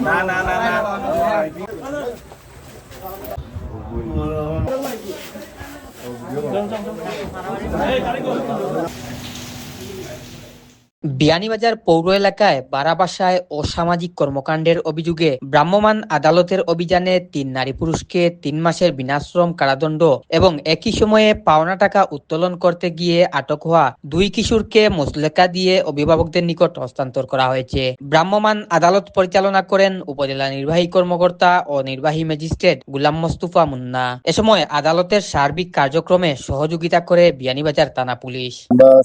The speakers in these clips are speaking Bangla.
না না না না। বিয়ানীবাজার পৌর এলাকায় বারাবাসায় অসামাজিক কর্মকাণ্ডের অভিযোগে ভ্রাম্যমাণ আদালতের অভিযানে তিন নারী পুরুষকে তিন মাসের বিনাশ্রম কারাদণ্ড এবং একই সময়ে পাওনা টাকা উত্তোলন করতে গিয়ে আটক হওয়া দুই কিশোরকে মুসলেকা দিয়ে অভিভাবকদের নিকট হস্তান্তর করা হয়েছে। ভ্রাম্যমাণ আদালত পরিচালনা করেন উপজেলা নির্বাহী কর্মকর্তা ও নির্বাহী ম্যাজিস্ট্রেট গুলাম মোস্তফা মুন্না। এ সময় আদালতের সার্বিক কার্যক্রমে সহযোগিতা করে বিয়ানীবাজার থানা পুলিশ।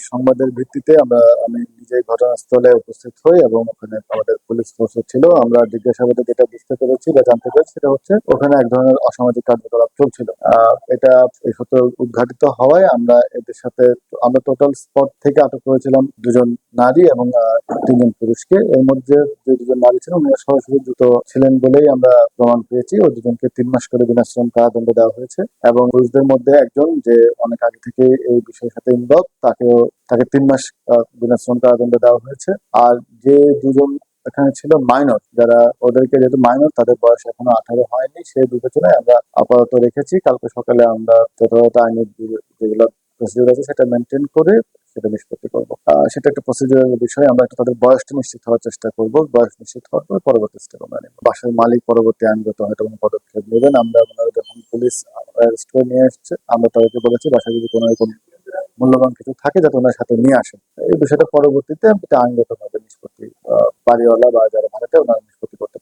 সংবাদের ভিত্তিতে আমরা আমি নিজে ঘটনাস্থলে উপস্থিত হই এবং ওখানে আমাদের পুলিশ ফোর্স ছিল। আমরা জিজ্ঞাসাবাদে যেটা বুঝতে পেরেছি বা জানতে পেরেছি সেটা হচ্ছে ওখানে এক ধরনের অসামাজিক কার্যকলাপ চলছিল। এটা এই সত্য উদ্ঘাটিত হওয়ায় আমরা এদের সাথে, আমরা টোটাল স্পট থেকে আটক করেছিলাম দুজন নারী এবং তিনজন পুরুষকে। এর মধ্যে যে দুজন নারী ছিলেন উনি সরাসরি দ্রুত ছিলেন বলেই আমরা প্রমাণ পেয়েছি। ও দুজনকে তিন মাস করে বিনাশ্রম কারাদণ্ড দেওয়া হয়েছে এবং পুরুষদের মধ্যে একজন যে অনেক আগে থেকে এই বিষয়ের সাথে ইনভলভ তাকেও তাকে তিন মাস আহ, বিনাশ্রম কারাদণ্ড দেওয়া হয়েছে। আর যে দুজন এখানে ছিল মাইনর যারা ওদেরকে যেহেতু মাইনর তাদের বয়স এখনও আঠারো হয়নি সেই বিবেচনায় আমরা আপাতত রেখেছি। কালকে সকালে আমরা যথাযথ আইনের যেগুলো প্রসিডিউর আছে সেটা মেনটেন করে সেটা নিষ্পত্তি করব। সেটা একটা প্রসিডিউরের বিষয় আমরা একটু তাদের বয়সটা নিশ্চিত হওয়ার চেষ্টা করব। বয়স নিশ্চিত হওয়ার পর পরবর্তী স্টেপ আমরা নেব। বাসার মালিক পরবর্তী আইনগত হয়তো কোনো পদক্ষেপ নেবেন। আমরা ওনারা যখন পুলিশ করে নিয়ে এসছে। আমরা তাদেরকে বলেছি বাসায় যদি কোনো রকম মূল্যবান কিছু থাকে যাতে ওনার সাথে নিয়ে আসেন। এই বিষয়টা পরবর্তীতে আইনগতভাবে নিষ্পত্তি বাড়িওয়ালা বা যারা ভাড়াতে ওনারা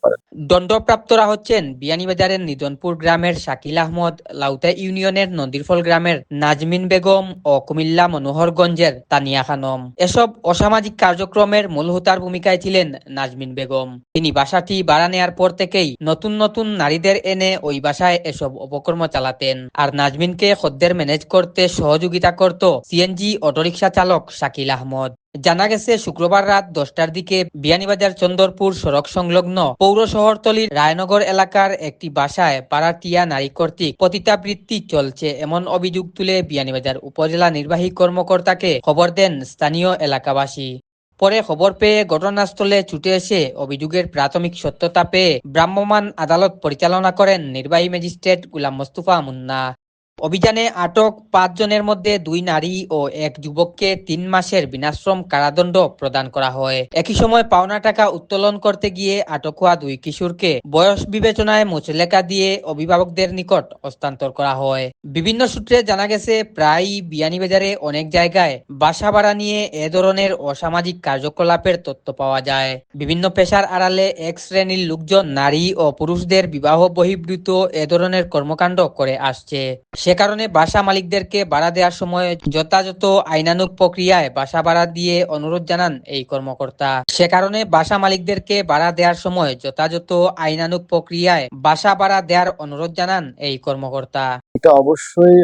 পারেন। দণ্ডপ্রাপ্তরা হচ্ছেন বিয়ানীবাজারের নিদনপুর গ্রামের শাকিল আহমদ, লাউতা ইউনিয়নের নন্দীরফল গ্রামের নাজমিন বেগম ও কুমিল্লা মনোহরগঞ্জের তানিয়া খানম। এসব অসামাজিক কার্যক্রমের মূল হোতার ভূমিকায় ছিলেন নাজমিন বেগম। তিনি বাসাটি ভাড়া নেয়ার পর থেকেই নতুন নতুন নারীদের এনে ওই বাসায় এসব অপকর্ম চালাতেন। আর নাজমিনকে খদ্দের ম্যানেজ করতে সহযোগিতা করত সিএনজি অটোরিকশা চালক শাকিল আহমদ। জানা গেছে, শুক্রবার রাত দশটার দিকে বিয়ানীবাজার চন্দরপুর সড়ক সংলগ্ন পৌর শহরতলির রায়নগর এলাকার একটি বাসায় পাড়াটিয়া নারী কর্তৃক পতিতাবৃত্তি চলছে। এমন অভিযোগ তুলে বিয়ানীবাজার উপজেলা নির্বাহী কর্মকর্তাকে খবর দেন স্থানীয় এলাকাবাসী। পরে খবর পেয়ে ঘটনাস্থলে ছুটে এসে অভিযোগের প্রাথমিক সত্যতা পেয়ে ভ্রাম্যমাণ আদালত পরিচালনা করেন নির্বাহী ম্যাজিস্ট্রেট গুলাম মোস্তফা মুন্না। অভিযানে আটক পাঁচজনের মধ্যে দুই নারী ও এক যুবককে তিন মাসের বিনাশ্রম কারাদণ্ড প্রদান করা হয়। একই সময় পাওনা টাকা উত্তোলন করতে গিয়ে আটক হওয়া দুই কিশোরকে বয়স বিবেচনায় মুচলেকা দিয়ে অভিভাবকদের নিকট হস্তান্তর করা হয়। বিভিন্ন সূত্রে জানা গেছে প্রায় বিয়ানীবাজারে অনেক জায়গায় বাসা ভাড়া নিয়ে এ ধরনের অসামাজিক কার্যকলাপের তথ্য পাওয়া যায়। বিভিন্ন পেশার আড়ালে এক শ্রেণির লোকজন নারী ও পুরুষদের বিবাহ বহির্ভূত এ ধরনের কর্মকাণ্ড করে আসছে। সে কারণে বাসা মালিকদেরকে ভাড়া দেওয়ার সময় যথাযথ আইনানুক প্রক্রিয়ায় বাসা ভাড়া দিয়ে অনুরোধ জানান এই কর্মকর্তা। সে কারণে বাসা মালিকদেরকে ভাড়া দেওয়ার সময় যথাযথ আইনানুক প্রক্রিয়ায় বাসা ভাড়া দেওয়ার অনুরোধ জানান এই কর্মকর্তা। এটা অবশ্যই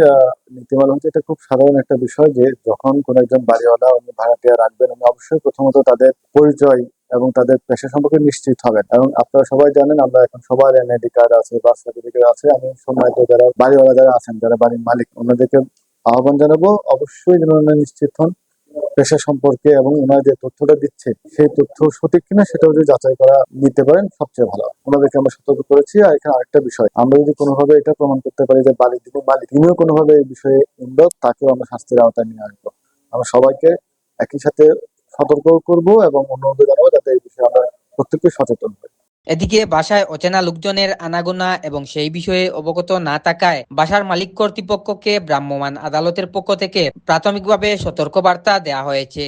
নীতিমালা হচ্ছে এটা খুব সাধারণ একটা বিষয় যে যখন কোন একজন বাড়িওয়ালা উনি ভাড়াটিয়া রাখবেন, উনি অবশ্যই প্রথমত তাদের পরিচয় এবং তাদের পেশা সম্পর্কে নিশ্চিত হবেন। এবং আপনারা সবাই জানেন, আমরা এখন সবার এনআইডি কার্ড আছে বার্থ সার্টিফিকেট আছে। আমি সময় তো যারা বাড়িওয়ালা যারা আছেন, যারা বাড়ির মালিক, ওনাদেরকে আহ্বান জানাব, অবশ্যই যেন নিশ্চিত হন পেশা সম্পর্কে এবং ওনারা যে তথ্যটা দিচ্ছে, সেই তথ্য সঠিক কিনা সেটাও যদি যাচাই করা নিতে পারেন, সবচেয়ে ভালো। ওনাদেরকে আমরা সতর্ক করেছি। আর এখানে আরেকটা বিষয়, আমরা যদি কোনোভাবে এটা প্রমাণ করতে পারি যে বাড়ির যিনি মালিক, তিনিও কোনোভাবে এই বিষয়ে ইনভলভ, তাকেও আমরা শাস্তির আওতায় নিয়ে আসব। আমরা সবাইকে একই সাথে সতর্ক করব এবং অনুরোধ জানাব যাতে এই বিষয়ে আমরা প্রত্যেকে সচেতন হই। এদিকে বাসায় অচেনা লোকজনের আনাগোনা এবং সেই বিষয়ে অবগত না থাকায় বাসার মালিক কর্তৃপক্ষকে ভ্রাম্যমাণ আদালতের পক্ষ থেকে প্রাথমিকভাবে সতর্কবার্তা দেওয়া হয়েছে।